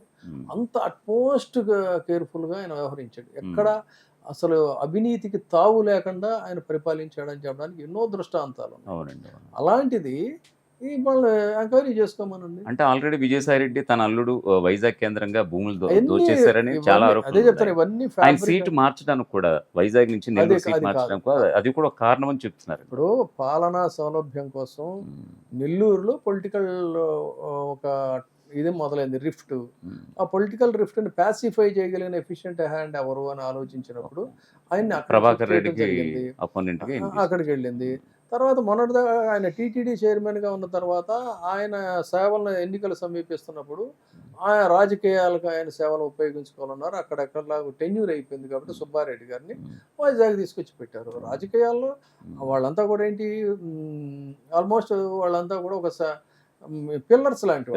అంత అట్మోస్ట్ కేర్ఫుల్గా ఆయన వ్యవహరించాడు. ఎక్కడ అసలు అవినీతికి తావు లేకుండా ఆయన పరిపాలించాడని చెప్పడానికి ఎన్నో దృష్టాంతాలు. అలాంటిది వాళ్ళు ఎంక్వైరీ చేసుకోమనండి. అంటే ఆల్రెడీ విజయసాయి రెడ్డి తన అల్లుడు వైజాగ్ కేంద్రంగా భూములు దోచేశారని చాలా అదే చెప్తాను. ఇవన్నీ ఆయన సీట్ మార్చడానికి కూడా వైజాగ్ నుంచి నెల్లూరు సీట్. మార్చడానికి కూడా అది కూడా కారణం అని చెప్తున్నారు ఇప్పుడు పాలనా సౌలభ్యం కోసం నెల్లూరులో పొలిటికల్ ఒక ఇది మొదలైంది రిఫ్ట్. ఆ పొలిటికల్ రిఫ్ట్ని ప్యాసిఫై చేయగలిగిన ఎఫిషియెంట్ హ్యాండ్ ఎవరు అని ఆలోచించినప్పుడు ఆయన్ని ప్రభాకర్ రెడ్డికి అక్కడికి వెళ్ళింది. తర్వాత మొన్నటిదా ఆయన టీటీడీ చైర్మన్గా ఉన్న తర్వాత ఆయన సేవలను ఎన్నికలు సమీపిస్తున్నప్పుడు ఆయన రాజకీయాలకు ఆయన సేవలు ఉపయోగించుకోవాలన్నారు. అక్కడక్కడ టెన్యూర్ అయిపోయింది కాబట్టి సుబ్బారెడ్డి గారిని వైజాగ్ తీసుకొచ్చి పెట్టారు. రాజకీయాల్లో వాళ్ళంతా కూడా ఏంటి ఆల్మోస్ట్ వాళ్ళంతా కూడా ఒక పిల్లర్స్ లాంటి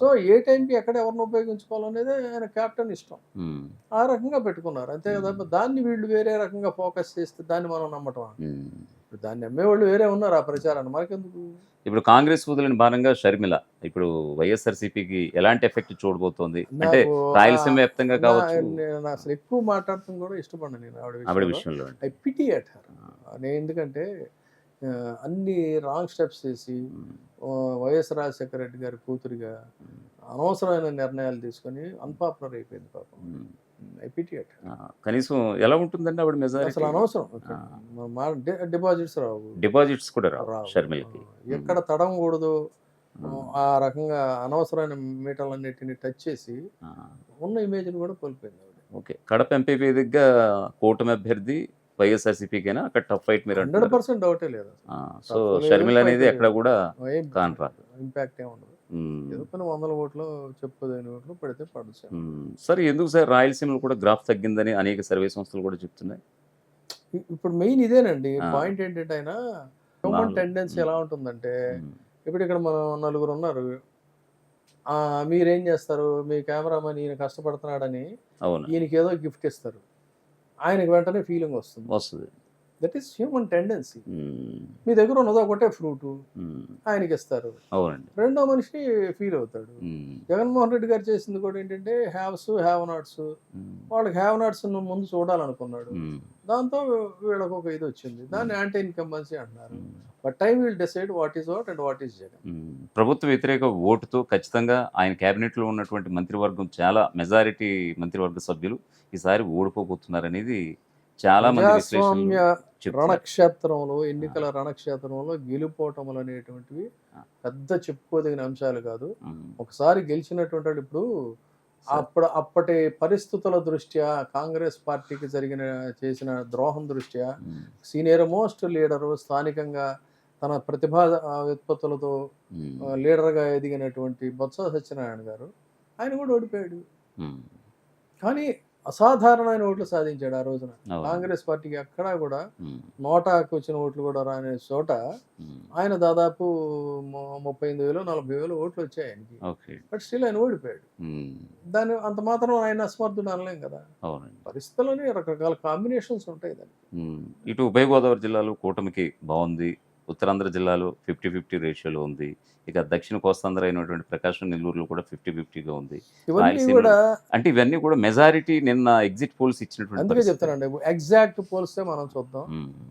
సో ఏ టైంకి ఎక్కడ ఎవరిని ఉపయోగించుకోవాలనేది ఆయన కెప్టెన్ ఇష్టం. ఆ రకంగా పెట్టుకున్నారు. అంతే కదా. దాన్ని వీళ్ళు వేరే రకంగా ఫోకస్ చేస్తే దాన్ని మనం నమ్మటం దాన్ని అమ్మేవాళ్ళు వేరే ఉన్నారు ఆ ప్రచారాన్ని. మనకెందుకు ఇప్పుడు కాంగ్రెస్ వదిలిన భారంగా షర్మిల ఇప్పుడు వైఎస్ఆర్సీపీకి ఎలాంటి ఎఫెక్ట్ చూడబోతోంది? అంటే రాయలసీమ వ్యాప్తంగా కావచ్చు. నేను అసలు ఎక్కువ మాట్లాడటం కూడా ఇష్టపడను నేను ఆవిడ విషయంలో. పిటి నేను ఎందుకంటే అన్ని రాంగ్ స్టెప్స్ చేసి వైఎస్ రాజశేఖర రెడ్డి గారి కూతురిగా అనవసరమైన నిర్ణయాలు తీసుకొని అన్పాపులర్ అయిపోయింది పాపం. ఉమ్. ఐ పిటి అట్ ఆ, కనీసం ఎలా ఉంటుందండి ఆవిడ అసలు మెజారిటీ అనవసరం. ఆ. మా డిపాజిట్స్ రావు. డిపాజిట్స్ కూడా రావు. షర్మిలకి. ఎక్కడ తడమకూడదు ఉమ్. ఆ. రకంగా అనవసరమైన మీటర్లన్నిటిని టచ్ చేసి ఉన్న ఇమేజ్ని కూడా కోల్పోయింది ఓకే. కడప ఎంపీ వేదికగా కూటమి అభ్యర్థి వైఎస్ఆర్సీపీకైనా? అక్కడ టఫ్ ఫైట్ మీరు హండ్రెడ్ పర్సెంట్ డౌటే లేదు సో షర్మిల అనేది ఎక్కడ కూడా ఏం కాని రాదు. ఇంపాక్ట్ ఏమి ఉండదు. ఏదో కొన్ని వందల ఓట్లు చెప్పుకోదైన ఓట్లు పడితే ఉమ్. సరే ఎందుకు సార్ రాయలసీమలో కూడా గ్రాఫ్ తగ్గిందని అనేక సర్వే సంస్థలు కూడా చెప్తున్నాయి? ఇప్పుడు మెయిన్ ఇదేనండి. పాయింట్ ఏంటంటే ఆయన నాలుగు. Tendency um. ఎలా ఉంటుందంటే ఇప్పుడు ఇక్కడ మనం నలుగురు ఉన్నారు. మీరేం చేస్తారు? మీ కెమెరామెన్ ఈయన కష్టపడుతున్నాడని ఈయనకి ఏదో గిఫ్ట్ ఇస్తారు. ఆయనకి వెంటనే ఫీలింగ్ వస్తుంది. వస్తుంది. దట్ ఈస్ హ్యూమన్ టెండెన్సీ మీ దగ్గర ఉన్నది ఒకటే ఫ్రూట్ ఉమ్, ఆయనకి ఇస్తారు. అవునండి. రెండో మనిషి ఫీల్ అవుతాడు. ఉమ్, జగన్మోహన్ రెడ్డి గారు చేసింది కూడా ఏంటంటే హ్యావ్స్ హ్యావ్ నాట్స్ వాళ్ళకి హ్యావ్ నాట్స్ ముందు చూడాలనుకున్నాడు. ఉమ్, దాంతో వీళ్ళకి ఒక ఇది వచ్చింది. దాన్ని యాంటీ ఇన్కంబెన్సీ అంటున్నారు. But time will decide what is what and what is Jagan. ప్రభుత్వ వ్యతిరేక ఓటుతో ఖచ్చితంగా ఆయన కేబినెట్లో ఉన్నటువంటి మంత్రివర్గం చాలా మెజారిటీ మంత్రివర్గ సభ్యులు ఈసారి ఓడిపోబోతున్నారనేది చాలా ప్రజాస్వామ్య. రణక్షేత్రంలో ఎన్నికల రణక్షేత్రంలో గెలుపోవటములు అనేటువంటివి. పెద్ద చెప్పుకోదగిన అంశాలు కాదు. ఒకసారి గెలిచినటువంటి వాళ్ళు ఇప్పుడు అప్పుడు అప్పటి పరిస్థితుల దృష్ట్యా కాంగ్రెస్ పార్టీకి జరిగిన చేసిన ద్రోహం దృష్ట్యా. సీనియర్ మోస్ట్ లీడరు స్థానికంగా తన ప్రతిభా. ఆ, లీడర్గా ఎదిగినటువంటి బొత్స సత్యనారాయణ గారు ఆయన కూడా ఓడిపోయాడు. కానీ అసాధారణమైన ఓట్లు సాధించాడు ఆ రోజున. కాంగ్రెస్ పార్టీకి ఎక్కడా కూడా. నోటాకు వచ్చిన ఓట్లు కూడా రాని చోట. ఆయన దాదాపు ముప్పై ఎనిమిది వేలు నలభై వేలు ఓట్లు వచ్చాయి ఆయనకి బట్ స్టిల్ ఆయన ఓడిపోయాడు. దాని అంత మాత్రం ఆయన అసమర్థుడు అనలేం కదా అవునండి పరిస్థితులని రకరకాల కాంబినేషన్స్ ఉంటాయి దానికి. ఇటు ఉభయ గోదావరి జిల్లాలో కూటమికి బాగుంది ఉత్తరాంధ్ర జిల్లాలో ఫిఫ్టీ ఫిఫ్టీ రేషియోలో ఉంది. ఇక దక్షిణ కోస్తాంధ్ర అయినటువంటి ప్రకాశం నెల్లూరులో కూడా ఫిఫ్టీ ఫిఫ్టీగా ఉంది. అంటే ఇవన్నీ కూడా మెజారిటీ నిన్న ఎగ్జిట్ పోల్స్ ఇచ్చినటువంటి అందుకే. చెప్తానండి ఎగ్జాక్ట్ పోల్స్తే మనం చూద్దాం.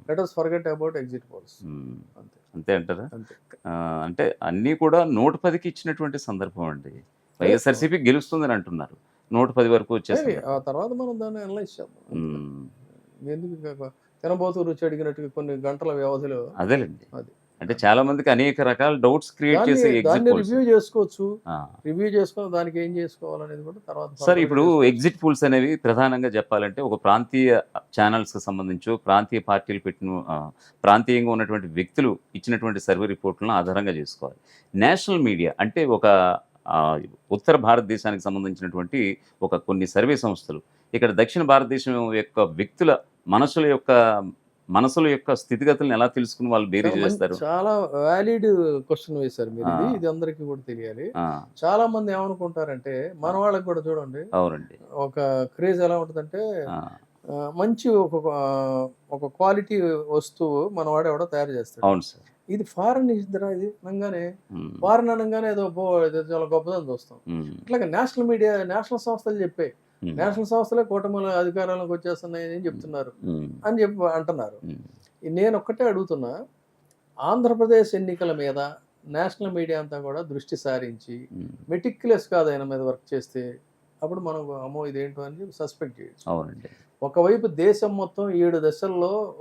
Let us forget about exit polls. అంతే. అంటారా? అంటే అన్నీ కూడా నూట పదికి ఇచ్చినటువంటి సందర్భం అండి. వైఎస్ఆర్సీపీ గెలుస్తుందని అంటున్నారు. నూట పది వరకు వచ్చేసింది. ఆ తర్వాత మనం దాన్ని అనలైజ్ చేద్దాం. ఎందుకు తినబోతూ రుచి అడిగినట్టుగా కొన్ని గంటల వ్యవధిలో అదేలేండి. అది. అంటే చాలా మందికి అనేక రకాల డౌట్స్ క్రియేట్ చేసే దాన్ని రివ్యూ చేసుకోవచ్చు. రివ్యూ చేసుకొని దానికి ఏం చేసుకోవాలనేది కూడా తర్వాత సార్ ఇప్పుడు. ఎగ్జిట్ పోల్స్ అనేవి ప్రధానంగా చెప్పాలంటే ఒక ప్రాంతీయ ఛానల్స్కి సంబంధించి ప్రాంతీయ పార్టీలు పెట్టిన ప్రాంతీయంగా ఉన్నటువంటి వ్యక్తులు ఇచ్చినటువంటి సర్వే రిపోర్ట్లను ఆధారంగా చేసుకోవాలి. నేషనల్ మీడియా అంటే ఒక ఉత్తర భారతదేశానికి సంబంధించినటువంటి ఒక కొన్ని సర్వే సంస్థలు. ఇక్కడ దక్షిణ భారతదేశం యొక్క వ్యక్తుల మనసుల యొక్క మనసుల యొక్క స్థితిగతులను ఎలా తెలుసుకుని వాళ్ళు మంచి- చేస్తారు? చాలా వ్యాలిడ్ క్వశ్చన్ వేశారు మీరు. ఇది. ఇది అందరికీ కూడా తెలియాలి. చాలా మంది ఏమనుకుంటారంటే మన వాళ్ళకి కూడా చూడండి. అవునండి. ఒక క్రేజ్ ఎలా ఉంటుందంటే మంచి ఒక ఒక క్వాలిటీ వస్తువు మనవాడు ఎవడో తయారు చేస్తాడు. అవును సార్. ఇది ఫారెన్ ఇద్దరా ఇది? అనగానే ఫారెన్ అనగానే ఏదో చాలా గొప్పదని చూస్తాం. ఇట్లాగే నేషనల్ మీడియా నేషనల్ సంస్థలు చెప్పాయి నేషనల్ సంస్థలే కూటమిల అధికారంలోకి వచ్చేస్తున్నాయి అని చెప్తున్నారు. అని చెప్పి అంటున్నారు. నేను ఒక్కటే అడుగుతున్నా ఆంధ్రప్రదేశ్ ఎన్నికల మీద నేషనల్ మీడియా అంతా కూడా దృష్టి సారించి మెటిక్యులస్ కాదు ఆయన మీద వర్క్ చేస్తే అప్పుడు మనం అమ్మో ఇదేంటో అని చెప్పి సస్పెక్ట్ చేయొచ్చు. అవునండి. ఒకవైపు దేశం మొత్తం ఏడు దశల్లో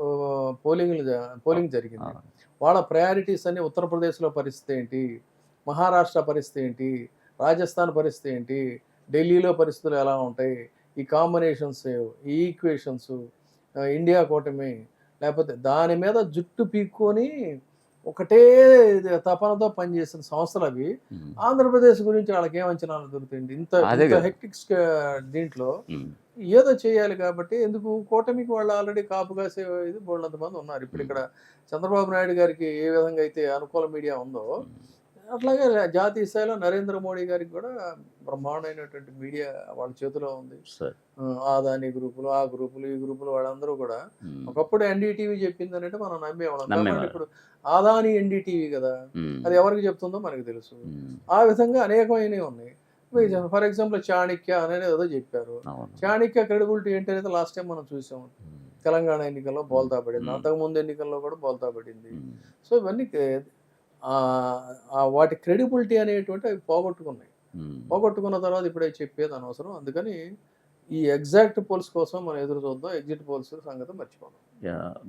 పోలింగ్లు పోలింగ్ జరిగింది. వాళ్ళ ప్రయారిటీస్ అన్ని ఉత్తరప్రదేశ్లో పరిస్థితి ఏంటి? మహారాష్ట్ర పరిస్థితి ఏంటి? రాజస్థాన్ పరిస్థితి ఏంటి? ఢిల్లీలో పరిస్థితులు ఎలా ఉంటాయి? ఈ కాంబినేషన్స్ ఈ ఈక్వేషన్స్ ఇండియా కూటమి లేకపోతే దాని మీద జుట్టు పీక్కొని ఒకటే తపనతో పనిచేసిన సంస్థలు అవి. ఆంధ్రప్రదేశ్ గురించి వాళ్ళకి ఏం అంచనాలు దొరుకుతుంది? ఇంత. హెక్టిక్స్ దీంట్లో ఏదో చేయాలి కాబట్టి ఎందుకు కూటమికి వాళ్ళు ఆల్రెడీ కాపు కాసే ఇది బోళ్ళంత మంది ఉన్నారు. ఇప్పుడు ఇక్కడ చంద్రబాబు నాయుడు గారికి ఏ విధంగా అయితే అనుకూల మీడియా ఉందో అట్లాగే జాతీయ స్థాయిలో నరేంద్ర మోడీ గారికి కూడా బ్రహ్మాండమైనటువంటి మీడియా వాళ్ళ చేతిలో ఉంది. ఆదాని గ్రూపులు ఆ గ్రూపులు ఈ గ్రూపులు వాళ్ళందరూ కూడా ఒకప్పుడు ఎన్డీటీవీ చెప్పింది అంటే మనం నమ్మేవాళ్ళం. ఇప్పుడు ఆదాని ఎన్డీటీవీ కదా అది ఎవరికి చెప్తుందో మనకు తెలుసు. ఆ విధంగా అనేకమైనవి ఉన్నాయి. ఫర్ ఎగ్జాంపుల్ చాణక్య అనేది ఏదో చెప్పారు. చాణక్య క్రెడిబిలిటీ ఏంటి అనేది లాస్ట్ టైం మనం చూసాం. తెలంగాణ ఎన్నికల్లో బోల్తా పడింది. అంతకుముందు ఎన్నికల్లో కూడా బోల్తా పడింది. సో ఇవన్నీ వాటి క్రెడిబిలిటీ అనేటువంటి అవి పోగొట్టుకున్నాయి. పోగొట్టుకున్న తర్వాత ఇప్పుడే చెప్పేది అనవసరం. అందుకని ఈ ఎగ్జాక్ట్ పోల్స్ కోసం మనం ఎదురు చూద్దాం. ఎగ్జిట్ పోల్స్ సంగతి మర్చిపోదాం.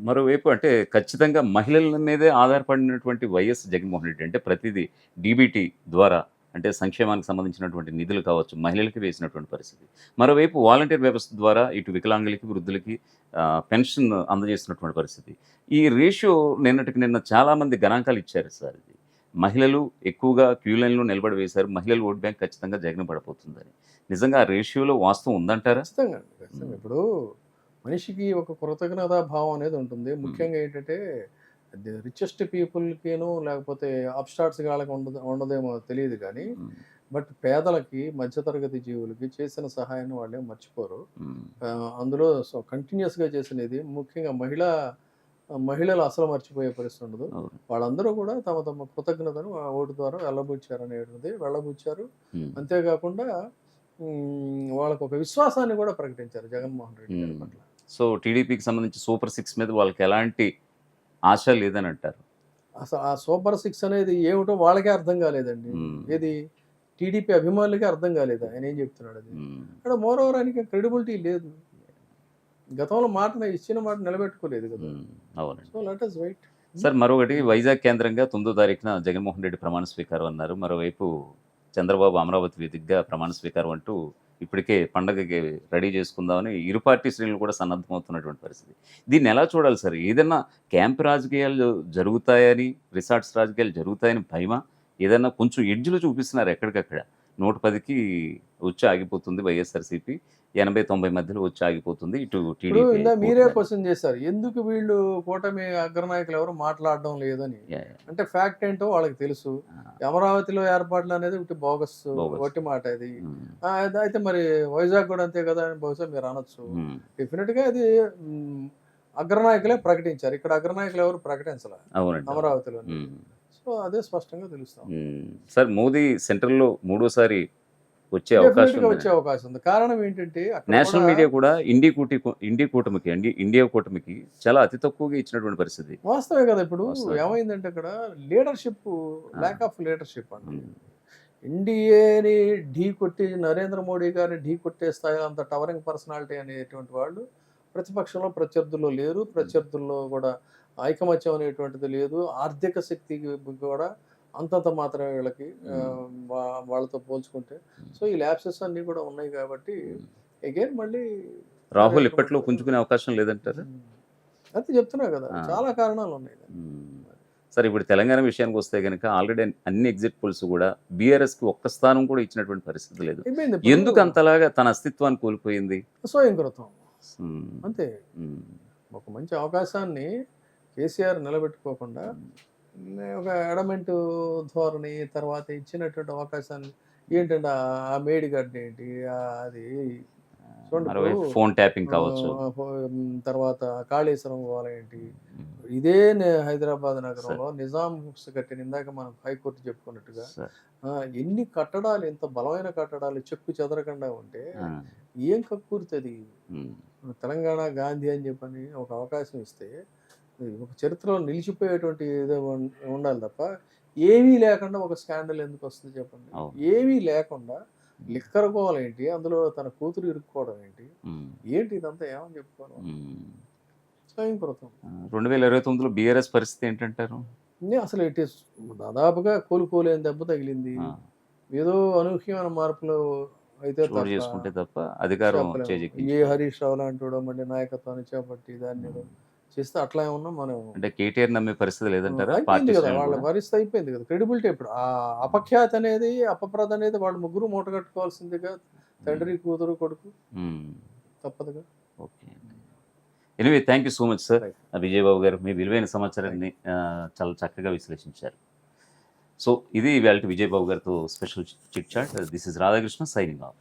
మరోవైపు అంటే ఖచ్చితంగా మహిళల మీదే ఆధారపడినటువంటి వైఎస్ జగన్మోహన్ రెడ్డి అంటే ప్రతిదీ డీబీటీ ద్వారా అంటే సంక్షేమానికి సంబంధించినటువంటి నిధులు కావచ్చు మహిళలకి వేసినటువంటి పరిస్థితి. మరోవైపు వాలంటీర్ వ్యవస్థ ద్వారా ఇటు వికలాంగులకి వృద్ధులకి పెన్షన్ అందజేస్తున్నటువంటి పరిస్థితి. ఈ రేషియో నిన్నటికి నిన్న చాలామంది గణాంకాలు ఇచ్చారు సార్ ఇది. మహిళలు ఎక్కువగా క్యూ లైన్లో నిలబడి వేశారు మహిళలు ఓట్ బ్యాంక్ ఖచ్చితంగా జగన్ పడిపోతుందని. నిజంగా ఆ రేషియోలో వాస్తవం ఉందంటారా? ఖచ్చితంగా. ఇప్పుడు మనిషికి ఒక కృతజ్ఞతా భావం అనేది ఉంటుంది. ముఖ్యంగా ఏంటంటే రిచెస్ట్ పీపుల్కిను లేకపోతే అప్స్టార్ట్స్ వాళ్ళకి ఉండదు ఉండదేమో తెలియదు కానీ బట్ పేదలకి మధ్యతరగతి జీవులకి చేసిన సహాయాన్ని వాళ్ళే మర్చిపోరు. అందులో సో కంటిన్యూస్గా చేసినది ముఖ్యంగా మహిళ మహిళలు అసలు మర్చిపోయే పరిస్థితి ఉండదు. వాళ్ళందరూ కూడా తమ తమ కృతజ్ఞతను ఓటు ద్వారా వెళ్ళబుచ్చారు. అనేది వెళ్ళబుచ్చారు అంతేకాకుండా వాళ్ళకు ఒక విశ్వాసాన్ని కూడా ప్రకటించారు జగన్మోహన్ రెడ్డి గారి. పట్ల. సో టీడీపీకి సంబంధించి సూపర్ సిక్స్ మీద వాళ్ళకి ఎలాంటి ఆశ లేదని అంటారు అసలు ఆ సూపర్ సిక్స్ అనేది ఏమిటో వాళ్ళకే అర్థం కాలేదండి. ఏది? టీడీపీ అభిమానులకే అర్థం కాలేదు? ఆయన ఏం చెప్తున్నాడు అది? అక్కడ మోర్ ఓవర్ ఆయనకి క్రెడిబిలిటీ లేదు. గతంలో మాట ఇచ్చిన మాట నిలబెట్టుకోలేదు కదా. So let us wait sir మరొకటి వైజాగ్ కేంద్రంగా తొమ్మిదో తారీఖున జగన్మోహన్ రెడ్డి ప్రమాణ స్వీకారం అన్నారు. మరోవైపు చంద్రబాబు అమరావతి వేదికగా ప్రమాణ స్వీకారం అంటూ ఇప్పటికే పండగకి రెడీ చేసుకుందామని ఇరు పార్టీ శ్రేణులు కూడా సన్నద్ధమవుతున్నటువంటి పరిస్థితి. దీన్ని ఎలా చూడాలి సార్? ఏదైనా క్యాంప్ రాజకీయాలు జరుగుతాయని రిసార్ట్స్ రాజకీయాలు జరుగుతాయని భయమా? ఏదైనా కొంచెం ఎడ్జ్లు చూపిస్తున్నారు ఎక్కడికక్కడ? నూట పదికి వచ్చి ఆగిపోతుంది వైఎస్ఆర్సీపీ. ఎనభై తొంభై మధ్యలో వచ్చి ఆగిపోతుంది. ఇటు టీడీపీ మీరే క్వశ్చన్ చేశారు. ఎందుకు వీళ్ళు కూటమి అగ్రనాయకులు ఎవరు మాట్లాడడం లేదని. అంటే ఫ్యాక్ట్ ఏంటో వాళ్ళకి తెలుసు. అమరావతిలో ఏర్పాట్లు అనేది ఒకటి బోగస్. ఒట్టి మాట అది. అయితే మరి వైజాగ్ కూడా అంతే కదా అని బహుశా మీరు అనొచ్చు. ఉమ్. డెఫినెట్గా అది అగ్రనాయకులే ప్రకటించారు. ఇక్కడ అగ్రనాయకులు ఎవరు ప్రకటించాల అమరావతిలో సో అదే స్పష్టంగా తెలుస్తాం. సార్ మోదీ సెంట్రల్లో మూడోసారి వచ్చే అవకాశం వచ్చే అవకాశం ఉంది. కారణం ఏంటంటే నేషనల్ మీడియా కూడా ఇండి కూటి ఇండి కూటమికి అండి ఇండియా కూటమికి చాలా అతి తక్కువగా ఇచ్చినటువంటి పరిస్థితి. వాస్తవే కదా ఇప్పుడు. ఏమైందంటే అక్కడ లీడర్షిప్. ల్యాక్ ఆఫ్ లీడర్షిప్ అండి ఎన్డీఏని ఢీ కొట్టి నరేంద్ర మోడీ గారిని ఢీ కొట్టే స్థాయి అంత టవరింగ్ పర్సనాలిటీ అనేటువంటి వాళ్ళు ప్రతిపక్షంలో ప్రత్యర్థుల్లో లేరు. ప్రత్యర్థుల్లో కూడా ఐకమత్యం అనేటువంటిది లేదు. ఆర్థిక శక్తికి కూడా అంతంత మాత్రమే వీళ్ళకి వాళ్ళతో పోల్చుకుంటే. సో ఈ ల్యాబ్సెస్ అన్నీ కూడా ఉన్నాయి కాబట్టి అగైన్ మళ్ళీ రాహుల్ ఇప్పట్లో పుంజుకునే అవకాశం లేదంటారు? అయితే చెప్తున్నా కదా. చాలా కారణాలు ఉన్నాయి. సార్ ఇప్పుడు తెలంగాణ విషయానికి వస్తే కనుక ఆల్రెడీ అన్ని ఎగ్జిట్ పోల్స్ కూడా బీఆర్ఎస్కి ఒక్క స్థానం కూడా ఇచ్చినటువంటి పరిస్థితి లేదు. ఎందుకు అంతలాగా తన అస్తిత్వాన్ని కోల్పోయింది? స్వయంకృతం అంతే. ఒక మంచి అవకాశాన్ని కేసీఆర్ నిలబెట్టుకోకుండా ఒక ఎడమెంట్ ధోరణి తర్వాత ఇచ్చినటువంటి అవకాశాన్ని ఏంటంటే ఆ- మేడిగడ్డ ఏంటి? అది ఫోన్ ట్యాపింగ్ కావచ్చు. తర్వాత కాళేశ్వరం ఏంటి? ఇదే హైదరాబాద్ నగరంలో నిజాం హుక్స్ కట్టిన ఇందాక మనం హైకోర్టు చెప్పుకున్నట్టుగా ఎన్ని కట్టడాలు ఎంత బలమైన కట్టడాలు చెక్కు చెదరకుండా ఉంటే ఏం కక్కుర్తుంది? తెలంగాణ గాంధీ అని చెప్పని ఒక అవకాశం ఇస్తే ఒక చరిత్రలో నిలిచిపోయేటువంటి ఏదో ఉండాలి తప్ప ఏమీ లేకుండా ఒక స్కాండల్ ఎందుకు వస్తుంది చెప్పండి. ఏమీ లేకుండా లిక్కర్ ఏంటి అందులో తన కూతురు ఇరుక్కోవడం ఏంటి? ఏంటి ఇదంతా? ఏమని చెప్పుకోవాలి? ఉమ్. స్వయంకృతం రెండు వేల ఇరవై తొమ్మిదిలో బీఆర్ఎస్ పరిస్థితి ఏంటంటారు? అసలు ఇట్ ఈస్ దాదాపుగా కోలుకోలేని దెబ్బ తగిలింది. ఏదో అనూహ్యమైన మార్పులు అయితే చేసుకుంటే తప్ప అధికారం ఏ హరీష్ రావు లాంటి వాడు మళ్ళీ నాయకత్వాన్ని చేపట్టి దాన్ని చేస్తే అట్లా ఏమన్నా మనం అంటే కేటీఆర్ నమ్మే పరిస్థితి లేదంటారా? అయిపోయింది కదా వాళ్ళ? పరిస్థితి అయిపోయింది కదా. క్రెడిబిలిటీ ఇప్పుడు ఆ అపఖ్యాతి అనేది అపప్రద అనేది వాళ్ళు ముగ్గురు మూట కట్టుకోవాల్సిందిగా తండ్రి కూతురు కొడుకు ఉమ్, తప్పదుగా. Okay anyway thank you so much sir. Vijayababu garu మీ విలువైన సమాచారాన్ని చాలా చక్కగా విశ్లేషించారు. సో ఇది ఇవాళ విజయబాబు గారితో special chit chat this is Radhakrishna signing off